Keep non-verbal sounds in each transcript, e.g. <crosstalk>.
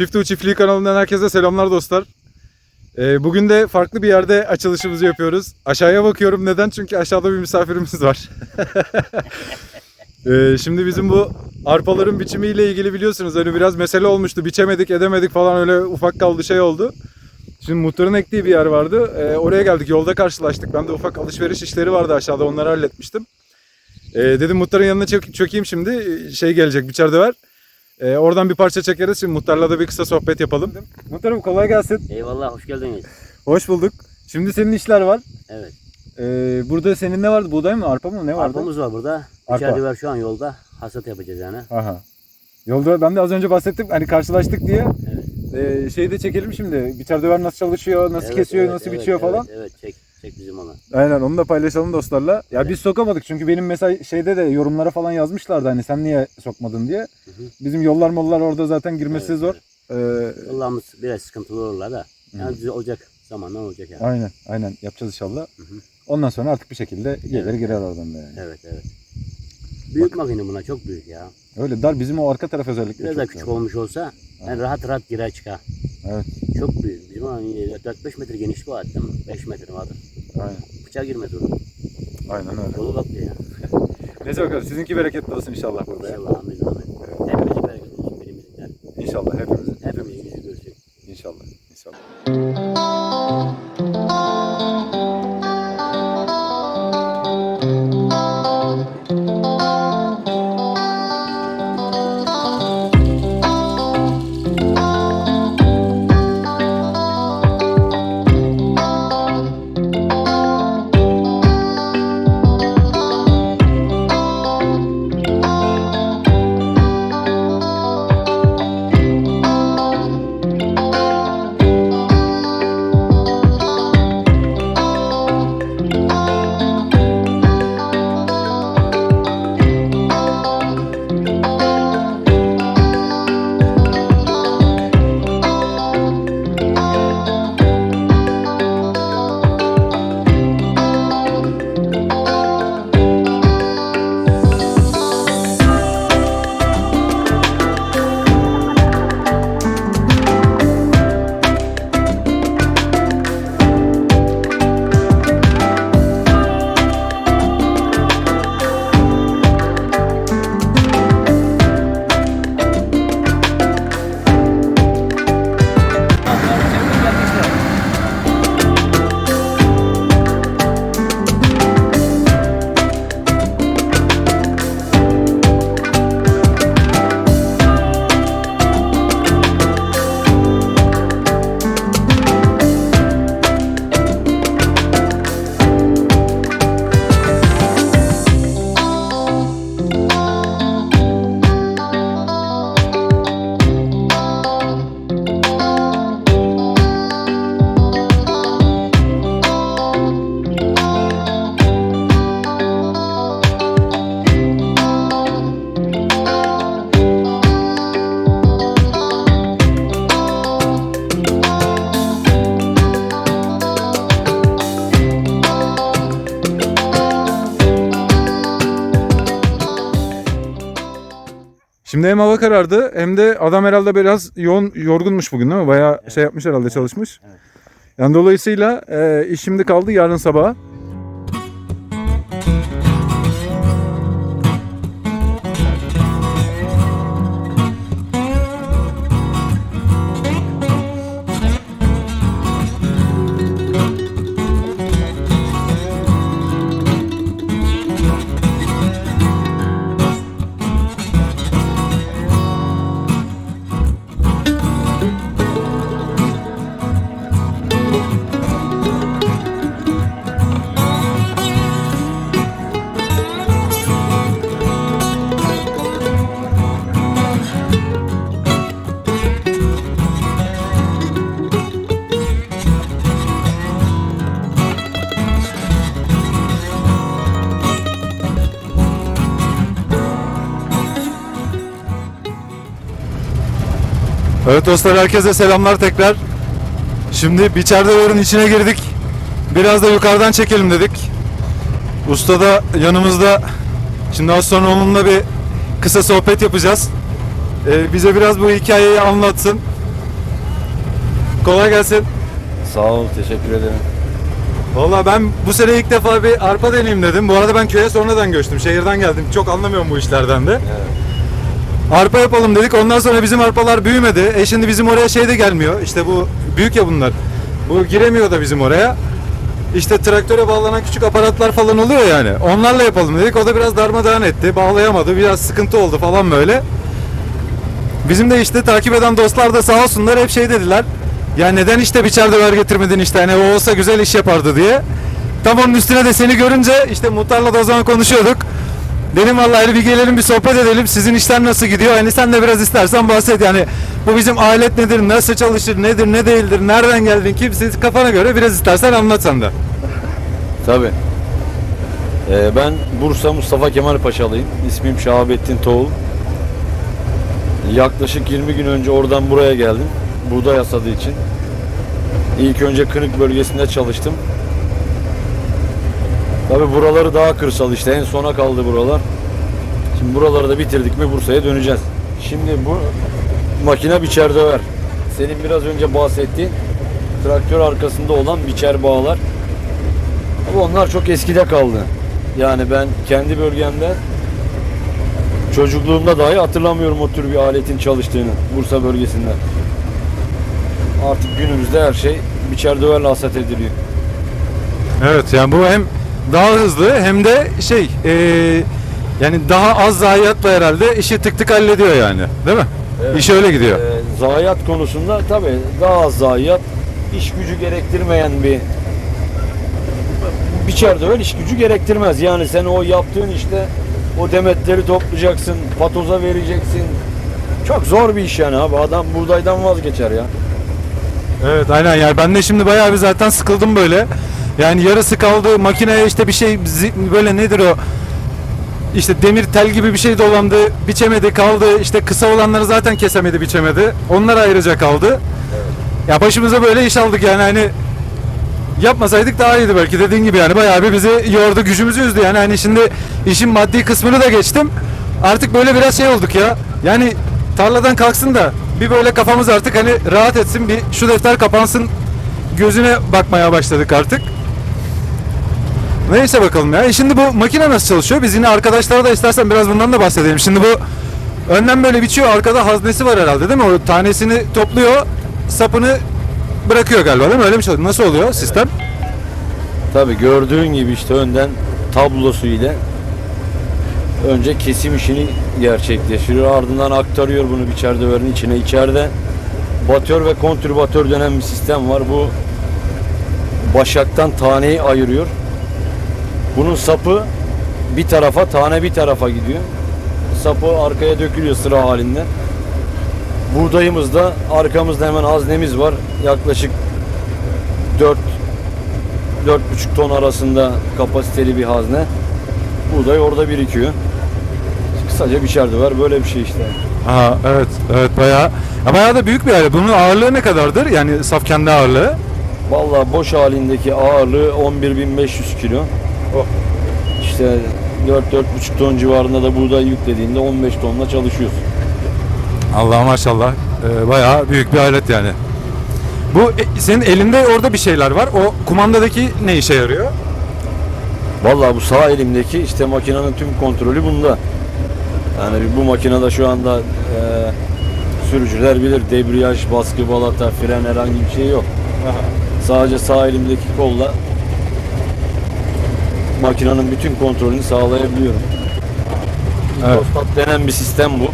Çift Çiftliği kanalından herkese selamlar dostlar. Ee, bugün de farklı bir yerde açılışımızı yapıyoruz. Aşağıya bakıyorum neden? Çünkü aşağıda bir misafirimiz var. <laughs> Ee, şimdi bizim bu arpaların biçimiyle ilgili biliyorsunuz hani biraz mesele olmuştu. Biçemedik edemedik falan öyle ufak kaldı şey oldu. Şimdi muhtarın ektiği bir yer vardı. Ee, oraya geldik yolda karşılaştık. Ben de ufak alışveriş işleri vardı aşağıda onları halletmiştim. Ee, dedim muhtarın yanına çök- çökeyim şimdi. Şey gelecek biçer döver. Ee, oradan bir parça çekeriz. Şimdi muhtarla da bir kısa sohbet yapalım. Muhtarım kolay gelsin. Eyvallah hoş geldiniz. Hoş bulduk. Şimdi senin işler var. Evet. Ee, burada senin ne vardı? Buğday mı? Arpa mı? Ne vardı? Arpamız var burada. Arpa. İçeride var şu an yolda. Hasat yapacağız yani. Aha. Yolda ben de az önce bahsettim. Hani karşılaştık diye. Evet. Ee, şeyi de çekelim şimdi. Biçer döver nasıl çalışıyor, nasıl Evet, kesiyor, evet, nasıl evet, biçiyor evet, falan. Evet çek. Çek bizim onu. Aynen onu da paylaşalım dostlarla. Ya biz sokamadık çünkü benim mesela şeyde de yorumlara falan yazmışlardı hani sen niye sokmadın diye. Bizim yollar mollar orada zaten girmesi Evet, zor. Ee, Yollarımız biraz sıkıntılı olurlar da. Yani güzel olacak. Zamanla olacak yani. aynen aynen yapacağız inşallah. Hı hı. Ondan sonra artık bir şekilde gelir girer oradan da yani. Evet evet. Büyük makine buna çok büyük ya. Öyle dar bizim o arka taraf özellikle Biraz çok daha küçük dar. olmuş olsa yani rahat rahat girer çıkar. Evet Çok büyük. Bizim hani 4-5 metre genişliği var hatta. 5 metre vardır. aynen. Bıçağı girmez orada. Aynen öyle. Dolu kapıyor ya. <laughs> Neyse bakalım sizinki bereketli olsun inşallah burada. ya. İnşallah amin amin. Hepimiz bereket olsun birimizden. İnşallah hepimizin. Hepimiz yüzü. İnşallah. İnşallah. Şimdi hem hava karardı hem de adam herhalde biraz yoğun yorgunmuş bugün değil mi? Bayağı şey yapmış herhalde çalışmış. evet. Yani dolayısıyla e, iş şimdi kaldı yarın sabaha. Evet dostlar herkese selamlar tekrar. Şimdi Biçerdever'in içine girdik. Biraz da yukarıdan çekelim dedik. Usta da yanımızda. Şimdi az sonra onunla bir kısa sohbet yapacağız. Ee, bize biraz bu hikayeyi anlatsın. Kolay gelsin. Sağ ol, teşekkür ederim. Valla ben bu sene ilk defa bir arpa deneyeyim dedim. Bu arada ben köye sonradan göçtüm. Şehirden geldim. Çok anlamıyorum bu işlerden de. Arpa yapalım dedik. Ondan sonra bizim arpalar büyümedi. E şimdi bizim oraya şey de gelmiyor. İşte bu büyük ya bunlar. Bu giremiyor da bizim oraya. İşte traktöre bağlanan küçük aparatlar falan oluyor yani. Onlarla yapalım dedik. O da biraz darmadağın etti. Bağlayamadı. Biraz sıkıntı oldu falan böyle. Bizim de işte takip eden dostlar da sağ olsunlar hep şey dediler. Ya neden işte biçer döver getirmedin işte hani o olsa güzel iş yapardı diye. Tam onun üstüne de seni görünce işte muhtarla da o zaman konuşuyorduk. Dedim vallahi bir gelelim bir sohbet edelim. Sizin işler nasıl gidiyor? Hani sen de biraz istersen bahset. Yani bu bizim alet nedir? Nasıl çalışır? Nedir? Ne değildir? Nereden geldin? Kimsin? Kafana göre biraz istersen anlat sen. Tabii. Ee, ben Bursa Mustafa Kemal Paşalıyım. İsmim Şahabettin Toğul. Yaklaşık 20 gün önce oradan buraya geldim. Buğday hasadı için. İlk önce Kınık bölgesinde çalıştım. Tabii buraları daha kırsal işte. En sona kaldı buralar. Şimdi buraları da bitirdik mi Bursa'ya döneceğiz. Şimdi bu makine biçer döver. Senin biraz önce bahsettiğin traktör arkasında olan biçer bağlar. Ama onlar çok eskide kaldı. Yani ben kendi bölgemde çocukluğumda dahi hatırlamıyorum o tür bir aletin çalıştığını Bursa bölgesinde. Artık günümüzde her şey biçer döverle hasat ediliyor. Evet yani bu hem daha hızlı hem de şey eee, yani daha az zayiatla herhalde işi tık tık hallediyor yani. Değil mi? Evet. İş öyle gidiyor. Ee, zayiat konusunda tabii daha az zayiat, iş gücü gerektirmeyen bir biçer döver iş gücü gerektirmez. Yani sen o yaptığın işte o demetleri toplayacaksın, patoza vereceksin. Çok zor bir iş yani abi. Adam buğdaydan vazgeçer ya. Evet aynen yani ben de şimdi bayağı bir zaten sıkıldım böyle. Yani yarısı kaldı makineye işte bir şey böyle nedir o? İşte demir tel gibi bir şey dolandı biçemedi kaldı. İşte kısa olanları zaten kesemedi biçemedi. Onlar ayrıca kaldı. Ya başımıza böyle iş aldık yani hani yapmasaydık daha iyiydi belki. Dediğin gibi yani bayağı bir bizi yordu gücümüzü üzdü yani. Hani şimdi işin maddi kısmını da geçtim. Artık böyle biraz şey olduk ya. Yani tarladan kalksın da bir böyle kafamız artık hani rahat etsin bir şu defter kapansın gözüne bakmaya başladık artık. Neyse bakalım ya. E Şimdi bu makine nasıl çalışıyor? Biz yine arkadaşlara da istersen biraz bundan da bahsedelim. Şimdi bu önden böyle biçiyor. Arkada haznesi var herhalde değil mi? O tanesini topluyor. Sapını bırakıyor galiba değil mi? Öyle mi çalışıyor? Nasıl oluyor sistem? Tabii gördüğün gibi işte önden tablosu ile önce kesim işini gerçekleştiriyor. Ardından aktarıyor bunu biçer döverin içine. İçeride batör ve kontürbatör denen bir sistem var. Bu başaktan taneyi ayırıyor. Bunun sapı bir tarafa, tane bir tarafa gidiyor. Sapı arkaya dökülüyor sıra halinde. Buğdayımızda arkamızda hemen haznemiz var. Yaklaşık 4 4,5 ton arasında kapasiteli bir hazne. Buğday orada birikiyor. Kısaca biçer döver böyle bir şey işte. Aha evet evet bayağı. Ya bayağı da büyük bir alet. Bunun ağırlığı ne kadardır? Yani saf kendi ağırlığı. Vallahi boş halindeki ağırlığı 11.500 kilo. Oh. İşte 4-4,5 ton civarında da buğday yüklediğinde 15 tonla çalışıyorsun. Allah maşallah. Ee, bayağı büyük bir alet yani. Bu e, senin elinde orada bir şeyler var. O kumandadaki ne işe yarıyor? Vallahi bu sağ elimdeki işte makinenin tüm kontrolü bunda. Yani bu makinede şu anda e, sürücüler bilir debriyaj, baskı, balata, fren herhangi bir şey yok. Sadece sağ elimdeki kolla makinenin bütün kontrolünü sağlayabiliyorum. Evet. Denen bir sistem bu.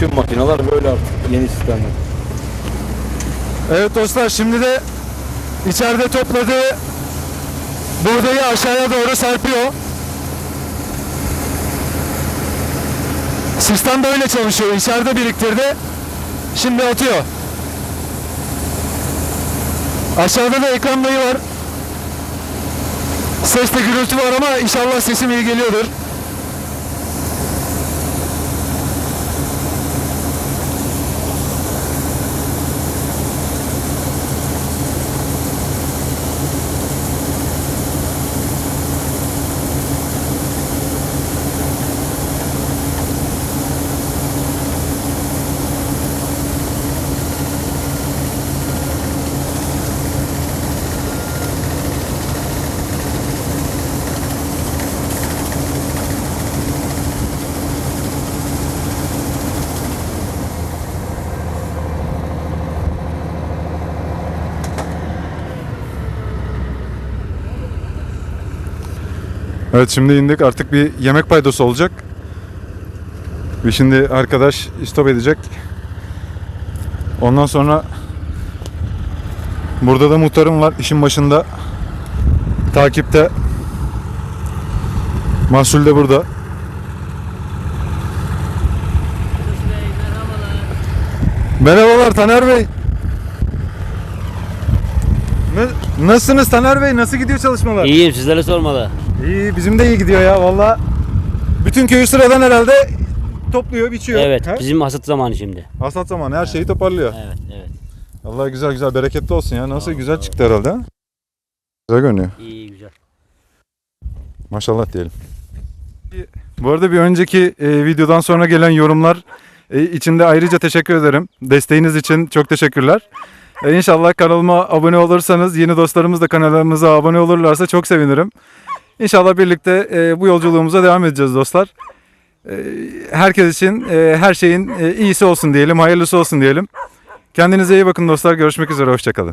Tüm makineler böyle artık yeni sistemler. Evet dostlar şimdi de içeride topladığı buğdayı aşağıya doğru serpiyor. Sistem böyle çalışıyor. İçeride biriktirdi. Şimdi atıyor. Aşağıda da ekran dayı var. Seste gürültü var ama inşallah sesim iyi geliyordur. Evet şimdi indik artık bir yemek paydosu olacak. Ve şimdi arkadaş stop edecek. Ondan sonra burada da muhtarım var işin başında. Takipte. Mahsul de burada. Merhabalar Taner Bey. Nasılsınız Taner Bey? Nasıl gidiyor çalışmalar? İyiyim sizlere sormalı. İyi bizim de iyi gidiyor ya valla. Bütün köyü sıradan herhalde topluyor, biçiyor. Evet He? bizim hasat zamanı şimdi. Hasat zamanı her şeyi toparlıyor. Evet evet. Allah güzel güzel bereketli olsun ya. Nasıl güzel çıktı herhalde. ha? Güzel görünüyor. İyi güzel. Maşallah diyelim. Bu arada bir önceki e, videodan sonra gelen yorumlar e, için de ayrıca teşekkür ederim. Desteğiniz için çok teşekkürler. E, inşallah kanalıma abone olursanız, yeni dostlarımız da kanalımıza abone olurlarsa çok sevinirim. İnşallah birlikte e, bu yolculuğumuza devam edeceğiz dostlar. E, herkes için e, her şeyin e, iyisi olsun diyelim, hayırlısı olsun diyelim. Kendinize iyi bakın dostlar. Görüşmek üzere. Hoşçakalın.